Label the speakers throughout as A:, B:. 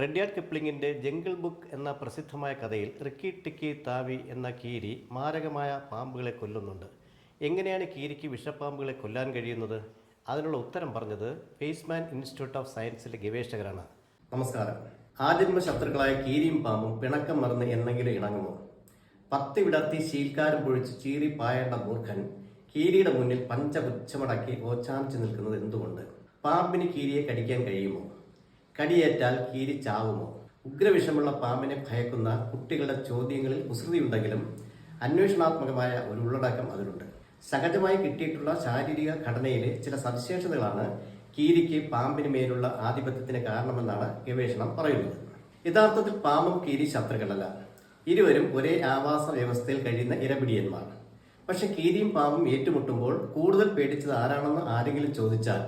A: റെഡ്യാർഡ് കിപ്ലിങ്ങിന്റെ jungle book എന്ന പ്രസിദ്ധമായ കഥയിൽ റിക്കി ടിക്കി താവി എന്ന കീരി മാരകമായ പാമ്പുകളെ കൊല്ലുന്നുണ്ട്. എങ്ങനെയാണ് കീരിക്ക് വിഷപ്പാമ്പുകളെ കൊല്ലാൻ കഴിയുന്നത്? അതിനുള്ള ഉത്തരം പറഞ്ഞത് ഫേസ്മാൻ ഇൻസ്റ്റിറ്റ്യൂട്ട് ഓഫ് സയൻസിലെ ഗവേഷകരാണ്. നമസ്കാരം. ആജന്മ ശത്രുക്കളായ കീരിയും പാമ്പും പിണക്കം മറന്ന് എന്നെങ്കിലും ഇണങ്ങുമോ? പത്തി വിടർത്തി ശീൽക്കാരം പൊഴിച്ച് ചീറി പായേണ്ട മൂർഖൻ കീരിയുടെ മുന്നിൽ പഞ്ചപുച്ഛമടക്കി ഓച്ചാനിച്ചു നിൽക്കുന്നത് എന്തുകൊണ്ട്? പാമ്പിന് കീരിയെ കടിക്കാൻ കഴിയുമോ? കടിയേറ്റാൽ കീരി ചാവുമോ? ഉഗ്രവിഷമുള്ള പാമ്പിനെ ഭയക്കുന്ന കുട്ടികളുടെ ചോദ്യങ്ങളിൽ കുസൃതിയുണ്ടെങ്കിലും അന്വേഷണാത്മകമായ ഒരു ഉള്ളടക്കം അതിലുണ്ട്. സഹജമായി കിട്ടിയിട്ടുള്ള ശാരീരിക ഘടനയിലെ ചില സവിശേഷതകളാണ് കീരിക്ക് പാമ്പിന് മേലുള്ള ആധിപത്യത്തിന് കാരണമെന്നാണ് ഗവേഷണം പറയുന്നത്. യഥാർത്ഥത്തിൽ പാമ്പും കീരി ശത്രുക്കളല്ല. ഇരുവരും ഒരേ ആവാസ വ്യവസ്ഥയിൽ കഴിയുന്ന ഇരപിടിയന്മാർ. പക്ഷെ കീരിയും പാമ്പും ഏറ്റുമുട്ടുമ്പോൾ കൂടുതൽ പേടിച്ചത് ആരാണെന്ന് ആരെങ്കിലും ചോദിച്ചാൽ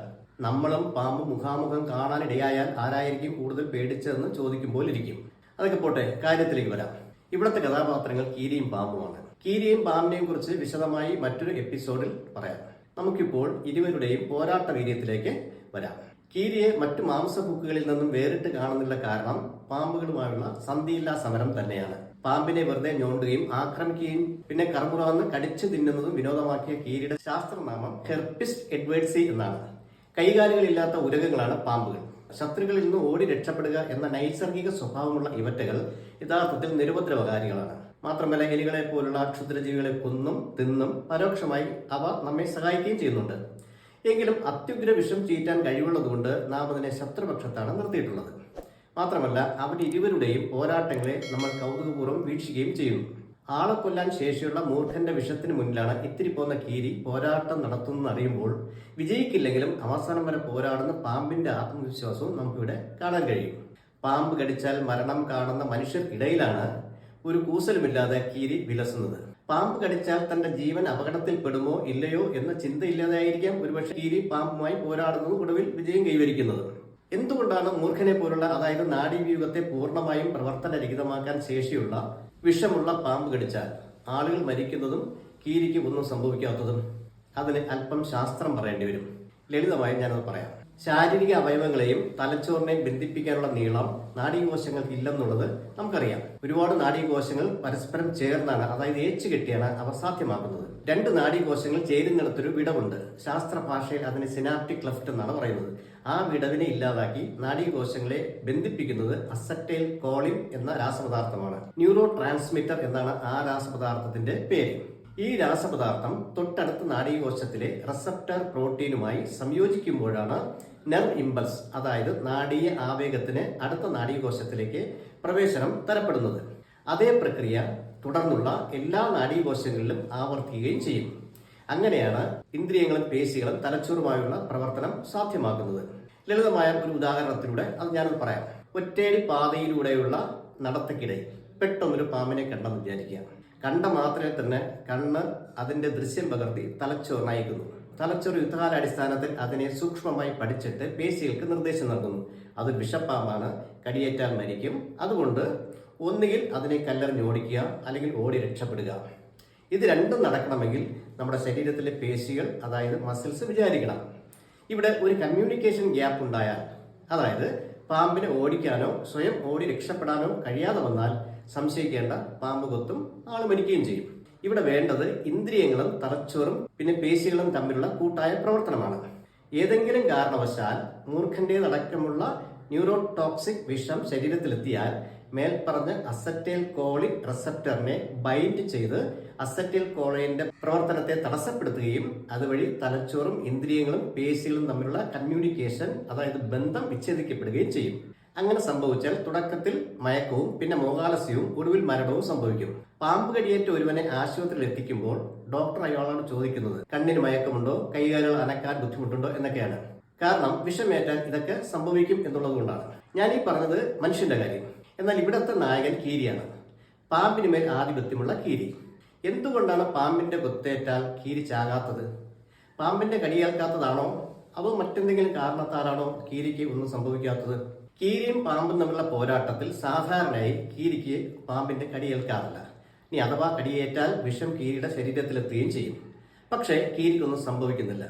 A: നമ്മളും പാമ്പും മുഖാമുഖം കാണാനിടയായാൽ ആരായിരിക്കും കൂടുതൽ പേടിച്ചതെന്ന് ചോദിക്കുമ്പോൾ ഇരിക്കും അതൊക്കെ പോട്ടെ കാര്യത്തിലേക്ക് വരാം. ഇവിടുത്തെ കഥാപാത്രങ്ങൾ കീരിയും പാമ്പുമാണ് കീരിയും പാമ്പിനെയും കുറിച്ച് വിശദമായി മറ്റൊരു എപ്പിസോഡിൽ പറയാം. നമുക്കിപ്പോൾ ഇരുവരുടെയും പോരാട്ട വീര്യത്തിലേക്ക് വരാം. കീരിയെ മറ്റു മാംസഭുക്കുകളിൽ നിന്നും വേറിട്ട് കാണുന്നുള്ള കാരണം പാമ്പുകളുമായുള്ള സന്ധിയില്ലാ സമരം തന്നെയാണ്. പാമ്പിനെ വെറുതെ ഞോണ്ടുകയും ആക്രമിക്കുകയും പിന്നെ കറുമുറാന്ന് കടിച്ചു തിന്നുന്നതും വിനോദമാക്കിയ കീരിയുടെ ശാസ്ത്രനാമം ഹെർപ്പിസ്റ്റ് എഡ്വേർഡ്സി എന്നാണ്. കൈകാലുകളില്ലാത്ത ഉരകങ്ങളാണ് പാമ്പുകൾ. ശത്രുക്കളിൽ നിന്ന് ഓടി രക്ഷപ്പെടുക എന്ന നൈസർഗിക സ്വഭാവമുള്ള ഇവറ്റകൾ യഥാർത്ഥത്തിൽ നിരുപദ്രവകാരികളാണ് മാത്രമല്ല എലികളെ പോലുള്ള ക്ഷുദ്രജീവികളെ കൊന്നും തിന്നും പരോക്ഷമായി അവ നമ്മെ സഹായിക്കുകയും ചെയ്യുന്നുണ്ട്. എങ്കിലും അത്യുഗ്ര വിഷം ചീറ്റാൻ കഴിവുള്ളതുകൊണ്ട് നാം അതിനെ ശത്രുപക്ഷത്താണ് നിർത്തിയിട്ടുള്ളത്. മാത്രമല്ല അവരുടെ ഇരുവരുടെയും പോരാട്ടങ്ങളെ നമ്മൾ കൗതുകപൂർവം വീക്ഷിക്കുകയും ചെയ്യുന്നു. ആളെ കൊല്ലാൻ ശേഷിയുള്ള മൂർഖന്റെ വിഷത്തിന് മുന്നിലാണ് ഇത്തിരി പോന്ന കീരി പോരാട്ടം നടത്തുന്നറിയുമ്പോൾ വിജയിക്കില്ലെങ്കിലും അവസാനം വരെ പോരാടുന്ന പാമ്പിന്റെ ആത്മവിശ്വാസവും നമുക്കിവിടെ കാണാൻ കഴിയും. പാമ്പ് കടിച്ചാൽ മരണം കാണുന്ന മനുഷ്യർക്കിടയിലാണ് ഒരു കൂസലുമില്ലാതെ കീരി വിലസുന്നത്. പാമ്പ് കടിച്ചാൽ തന്റെ ജീവൻ അപകടത്തിൽ പെടുമോ ഇല്ലയോ എന്ന ചിന്തയില്ലാതായിരിക്കാം ഒരുപക്ഷെ കീരി പാമ്പുമായി പോരാടുന്നത് ഒടുവിൽ വിജയം കൈവരിക്കുന്നത്. എന്തുകൊണ്ടാണ് മൂർഖനെ പോലുള്ള അതായത് നാഡീവ്യൂഹത്തെ പൂർണമായും പ്രവർത്തനരഹിതമാക്കാൻ ശേഷിയുള്ള വിഷമുള്ള പാമ്പ് കടിച്ചാൽ ആളുകൾ മരിക്കുന്നതും കീരിക്ക് ഒന്നും സംഭവിക്കാത്തതും. അതിന് അല്പം ശാസ്ത്രം പറയേണ്ടി വരും. ലളിതമായി ഞാനത് പറയാം. ശാരീരിക അവയവങ്ങളെയും തലച്ചോറിനെയും ബന്ധിപ്പിക്കാനുള്ള നീളം നാഡീകോശങ്ങൾക്ക് ഇല്ലെന്നുള്ളത് നമുക്കറിയാം. ഒരുപാട് നാഡീകോശങ്ങൾ പരസ്പരം ചേർന്നാണ് അതായത് ഏച്ചു കെട്ടിയാണ് അവ സാധ്യമാക്കുന്നത്. രണ്ട് നാഡീകോശങ്ങൾ ചേരുന്നിടത്തൊരു വിടവുണ്ട്. ശാസ്ത്ര ഭാഷയിൽ അതിന് സിനാപ്റ്റിക് ക്ലഫ്റ്റ് എന്നാണ് പറയുന്നത്. ആ വിടവിനെ ഇല്ലാതാക്കി നാഡീകോശങ്ങളെ ബന്ധിപ്പിക്കുന്നത് അസറ്റൈൽ കോളിൻ എന്ന രാസപദാർത്ഥമാണ്. ന്യൂറോ ട്രാൻസ്മിറ്റർ എന്നാണ് ആ രാസപദാർത്ഥത്തിന്റെ പേര്. ഈ രാസപദാർത്ഥം തൊട്ടടുത്ത നാഡീകോശത്തിലെ റെസപ്റ്റർ പ്രോട്ടീനുമായി സംയോജിക്കുമ്പോഴാണ് നെർവ് ഇമ്പൾസ് അതായത് നാഡീയ ആവേഗത്തിന് അടുത്ത നാഡീകോശത്തിലേക്ക് പ്രവേശനം തരപ്പെടുന്നത്. അതേ പ്രക്രിയ തുടർന്നുള്ള എല്ലാ നാഡീകോശങ്ങളിലും ആവർത്തിക്കുകയും ചെയ്യും. അങ്ങനെയാണ് ഇന്ദ്രിയങ്ങളും പേശികളും തലച്ചോറുമായുള്ള പ്രവർത്തനം സാധ്യമാക്കുന്നത്. ലളിതമായ ഒരു ഉദാഹരണത്തിലൂടെ അത് ഞാനത് പറയാം. ഒറ്റയടി പാതയിലൂടെയുള്ള നടത്തക്കിടയിൽ പെട്ടെന്നൊരു പാമ്പിനെ കണ്ടെന്ന് വിചാരിക്കുക. കണ്ട മാത്രമേ തന്നെ കണ്ണ് അതിന്റെ ദൃശ്യം പകർത്തി തലച്ചോർ നയിക്കുന്നു തലച്ചോർ യുദ്ധകാലാടിസ്ഥാനത്തിൽ അതിനെ സൂക്ഷ്മമായി പഠിച്ചിട്ട് പേശികൾക്ക് നിർദ്ദേശം നൽകുന്നു. അത് വിഷപ്പാമാണ് കടിയേറ്റാൽ മരിക്കും. അതുകൊണ്ട് ഒന്നുകിൽ അതിനെ കല്ലെറിഞ്ഞ് ഓടിക്കുക അല്ലെങ്കിൽ ഓടി രക്ഷപ്പെടുക. ഇത് രണ്ടും നടക്കണമെങ്കിൽ നമ്മുടെ ശരീരത്തിലെ പേശികൾ അതായത് മസിൽസ് വിചാരിക്കണം. ഇവിടെ ഒരു കമ്മ്യൂണിക്കേഷൻ ഗ്യാപ്പ് ഉണ്ടായാൽ അതായത് പാമ്പിനെ ഓടിക്കാനോ സ്വയം ഓടി രക്ഷപ്പെടാനോ കഴിയാതെ വന്നാൽ സംശയിക്കേണ്ട പാമ്പ് കൊത്തും ആൾ മരിക്കുകയും ചെയ്യും. ഇവിടെ വേണ്ടത് ഇന്ദ്രിയങ്ങളും തലച്ചോറും പിന്നെ പേശികളും തമ്മിലുള്ള കൂട്ടായ പ്രവർത്തനമാണ്. ഏതെങ്കിലും കാരണവശാൽ മൂർഖന്റേതടക്കമുള്ള ന്യൂറോടോക്സിക് വിഷം ശരീരത്തിലെത്തിയാൽ മേൽപ്പറഞ്ഞ അസറ്റൈൽ കോളിൻ റിസപ്റ്ററിനെ ബൈൻഡ് ചെയ്ത് അസറ്റൈൽ കോളിന്റെ പ്രവർത്തനത്തെ തടസ്സപ്പെടുത്തുകയും അതുവഴി തലച്ചോറും ഇന്ദ്രിയങ്ങളും പേശികളും തമ്മിലുള്ള കമ്മ്യൂണിക്കേഷൻ അതായത് ബന്ധം വിച്ഛേദിക്കപ്പെടുകയും ചെയ്യും. അങ്ങനെ സംഭവിച്ചാൽ തുടക്കത്തിൽ മയക്കവും പിന്നെ മോഹാലസ്യവും ഒടുവിൽ മരണവും സംഭവിക്കും. പാമ്പ് കടിയേറ്റ ഒരുവനെ ആശുപത്രിയിൽ എത്തിക്കുമ്പോൾ ഡോക്ടർ അയാളോട് ചോദിക്കുന്നത് കണ്ണിന് മയക്കമുണ്ടോ? കൈകാലുകൾ അനക്കാൻ ബുദ്ധിമുട്ടുണ്ടോ? എന്നൊക്കെയാണ്. കാരണം വിഷമേറ്റാൽ ഇതൊക്കെ സംഭവിക്കും എന്നുള്ളതുകൊണ്ടാണ്. ഞാൻ ഈ പറഞ്ഞത് മനുഷ്യന്റെ കാര്യം. എന്നാൽ ഇവിടത്തെ നായകൻ കീരിയാണ്. പാമ്പിന് മേൽ ആധിപത്യമുള്ള കീരി. എന്തുകൊണ്ടാണ് പാമ്പിന്റെ കുത്തേറ്റാൽ കീരി ചാകാത്തത്? പാമ്പിന്റെ കടിയേൽക്കാത്തതാണോ? അതോ മറ്റെന്തെങ്കിലും കാരണത്താലാണോ കീരിക്ക് ഒന്നും സംഭവിക്കാത്തത്? കീരിയും പാമ്പും തമ്മിലുള്ള പോരാട്ടത്തിൽ സാധാരണയായി കീരിക്ക് പാമ്പിന്റെ കടിയേൽക്കാറില്ല. ഇനി അഥവാ കടിയേറ്റാൽ വിഷം കീരിയുടെ ശരീരത്തിലെത്തുകയും ചെയ്യും. പക്ഷേ കീരിക്കൊന്നും സംഭവിക്കുന്നില്ല.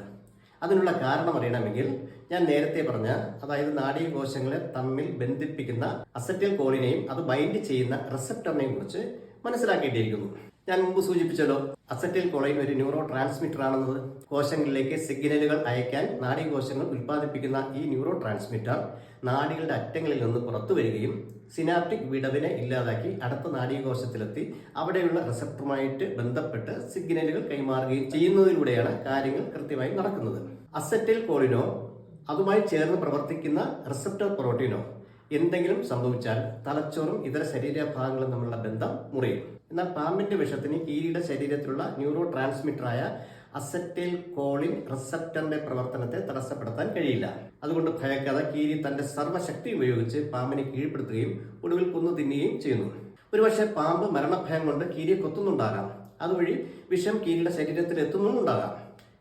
A: അതിനുള്ള കാരണം അറിയണമെങ്കിൽ ഞാൻ നേരത്തെ പറഞ്ഞ അതായത് നാഡീകോശങ്ങളെ തമ്മിൽ ബന്ധിപ്പിക്കുന്ന അസറ്റൽ കോളിനെയും അത് ബൈൻഡ് ചെയ്യുന്ന റിസപ്റ്ററിനെയും കുറിച്ച് മനസ്സിലാക്കേണ്ടിയിരിക്കുന്നു. ഞാൻ മുമ്പ് സൂചിപ്പിച്ചല്ലോ അസറ്റിൽ കൊളൈൻ ഒരു ന്യൂറോ ട്രാൻസ്മിറ്റർ ആണെന്നത് കോശങ്ങളിലേക്ക് സിഗ്നലുകൾ അയക്കാൻ നാഡീകോശങ്ങൾ ഉൽപ്പാദിപ്പിക്കുന്ന ഈ ന്യൂറോ ട്രാൻസ്മിറ്റർ നാഡികളുടെ അറ്റങ്ങളിൽ നിന്ന് പുറത്തു വരികയും സിനാപ്റ്റിക് വിടവിനെ ഇല്ലാതാക്കി അടുത്ത നാഡീകോശത്തിലെത്തി അവിടെയുള്ള റിസപ്റ്ററുമായിട്ട് ബന്ധപ്പെട്ട് സിഗ്നലുകൾ കൈമാറുകയും ചെയ്യുന്നതിലൂടെയാണ് കാര്യങ്ങൾ കൃത്യമായി നടക്കുന്നത്. അസറ്റിൽ കോളിനോ അതുമായി ചേർന്ന് പ്രവർത്തിക്കുന്ന റിസപ്റ്റർ പ്രോട്ടീനോ എന്തെങ്കിലും സംഭവിച്ചാൽ തലച്ചോറും ഇതര ശരീരഭാഗങ്ങളും തമ്മിലുള്ള ബന്ധം മുറിയും. എന്നാൽ പാമ്പിന്റെ വിഷത്തിന് കീരിയുടെ ശരീരത്തിലുള്ള ന്യൂറോ ട്രാൻസ്മിറ്ററായ അസറ്റൈൽ കോളിൻ റിസപ്റ്ററിന്റെ പ്രവർത്തനത്തെ തടസ്സപ്പെടുത്താൻ കഴിയില്ല. അതുകൊണ്ട് ഭയക്കാതെ കീരി തന്റെ സർവശക്തി ഉപയോഗിച്ച് പാമ്പിനെ കീഴ്പ്പെടുത്തുകയും ഒടുവിൽ കൊന്നു തിന്നുകയും ചെയ്യുന്നു. ഒരുപക്ഷെ പാമ്പ് മരണഭയം കൊണ്ട് കീരിയെ കൊത്തുന്നുണ്ടാകാം. അതുവഴി വിഷം കീരിയുടെ ശരീരത്തിൽ എത്തുന്നുമുണ്ടാകാം.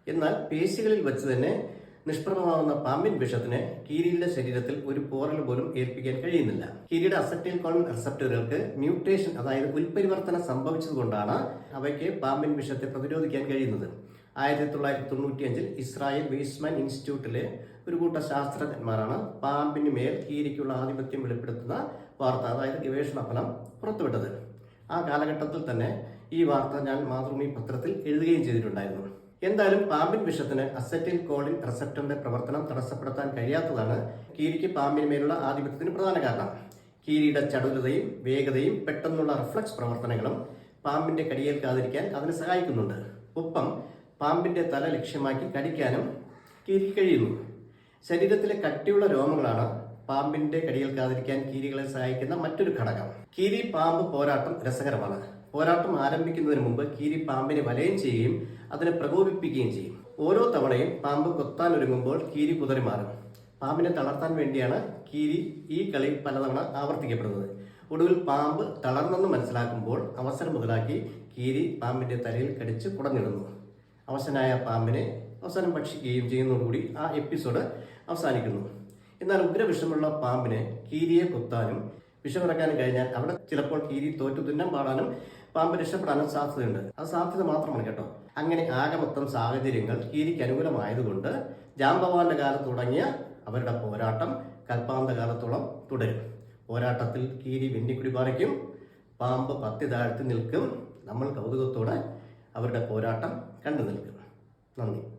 A: എന്നാൽ പേശികളിൽ വെച്ച് തന്നെ നിഷ്പ്രഭമാവുന്ന പാമ്പിൻ വിഷത്തിന് കീരിയുടെ ശരീരത്തിൽ ഒരു പോറൽ പോലും ഏൽപ്പിക്കാൻ കഴിയുന്നില്ല. കീരിയുടെ അസറ്റിൽ കോൺ റിസപ്റ്ററുകൾക്ക് മ്യൂട്ടേഷൻ അതായത് ഉൽപരിവർത്തനം സംഭവിച്ചതുകൊണ്ടാണ് അവയ്ക്ക് പാമ്പിൻ വിഷത്തെ പ്രതിരോധിക്കാൻ കഴിയുന്നത്. ആയിരത്തി തൊള്ളായിരത്തി തൊണ്ണൂറ്റി അഞ്ചിൽ ഇസ്രായേൽ വെയ്സ്മാൻ ഇൻസ്റ്റിറ്റ്യൂട്ടിലെ ഒരു കൂട്ടം ശാസ്ത്രജ്ഞന്മാരാണ് പാമ്പിന് മേൽ കീരിക്കുള്ള ആധിപത്യം വെളിപ്പെടുത്തുന്ന വാർത്ത അതായത് ഗവേഷണ ഫലം പുറത്തുവിട്ടത്. ആ കാലഘട്ടത്തിൽ തന്നെ ഈ വാർത്ത ഞാൻ മാതൃഭൂമി പത്രത്തിൽ എഴുതുകയും ചെയ്തിട്ടുണ്ടായിരുന്നു. എന്തായാലും പാമ്പിൻ വിഷത്തിന് അസറ്റിൽ കോളിൻ റിസപ്റ്ററിന്റെ പ്രവർത്തനം തടസ്സപ്പെടുത്താൻ കഴിയാത്തതാണ് കീരിക്ക് പാമ്പിന് മേലുള്ള ആധിപത്യത്തിന് പ്രധാന കാരണം. കീരിയുടെ ചടുലതയും വേഗതയും പെട്ടെന്നുള്ള റിഫ്ലക്സ് പ്രവർത്തനങ്ങളും പാമ്പിന്റെ കടിയേൽക്കാതിരിക്കാൻ അതിന് സഹായിക്കുന്നുണ്ട്. ഒപ്പം പാമ്പിന്റെ തല ലക്ഷ്യമാക്കി കടിക്കാനും കീരിക്ക് കഴിയുന്നു. ശരീരത്തിലെ കട്ടിയുള്ള രോമങ്ങളാണ് പാമ്പിന്റെ കടിയേൽക്കാതിരിക്കാൻ കീരികളെ സഹായിക്കുന്ന മറ്റൊരു ഘടകം. കീരി പാമ്പ് പോരാട്ടം രസകരമാണ്. പോരാട്ടം ആരംഭിക്കുന്നതിന് മുമ്പ് കീരി പാമ്പിനെ വലയം ചെയ്യുകയും അതിനെ പ്രകോപിപ്പിക്കുകയും ചെയ്യും. ഓരോ തവണയും പാമ്പ് കൊത്താൻ ഒരുങ്ങുമ്പോൾ കീരി കുതറി മാറും. പാമ്പിനെ തളർത്താൻ വേണ്ടിയാണ് കീരി ഈ കളി പലതവണ ആവർത്തിക്കപ്പെടുന്നത്. ഒടുവിൽ പാമ്പ് തളർന്നെന്ന് മനസ്സിലാക്കുമ്പോൾ അവസരം മുതലാക്കി കീരി പാമ്പിന്റെ തലയിൽ കടിച്ച് കുടഞ്ഞിടുന്നു. അവശനായ പാമ്പിനെ അവസാനം ഭക്ഷിക്കുകയും ചെയ്യുന്നതോടുകൂടി ആ എപ്പിസോഡ് അവസാനിക്കുന്നു. എന്നാൽ ഉഗ്രവിഷമുള്ള പാമ്പിനെ കീരിയെ കുത്താനും വിഷമിറക്കാനും കഴിഞ്ഞാൽ അവിടെ ചിലപ്പോൾ കീരി തോറ്റു തുന്നാൻ പാടാനും പാമ്പ് രക്ഷപ്പെടാനും സാധ്യതയുണ്ട്. അത് സാധ്യത മാത്രമാണ് കേട്ടോ. അങ്ങനെ ആകെ മൊത്തം സാഹചര്യങ്ങൾ കീരിക്ക് അനുകൂലമായതുകൊണ്ട് ജാംബവാന്റെ കാലത്ത് തുടങ്ങിയ അവരുടെ പോരാട്ടം കൽപ്പാന്ത കാലത്തോളം തുടരും. പോരാട്ടത്തിൽ കീരി വെന്നിക്കുടി പറിക്കും. പാമ്പ് പത്തി താഴ്ത്തി നിൽക്കും. നമ്മൾ കൗതുകത്തോടെ അവരുടെ പോരാട്ടം കണ്ടു നിൽക്കും. നന്ദി.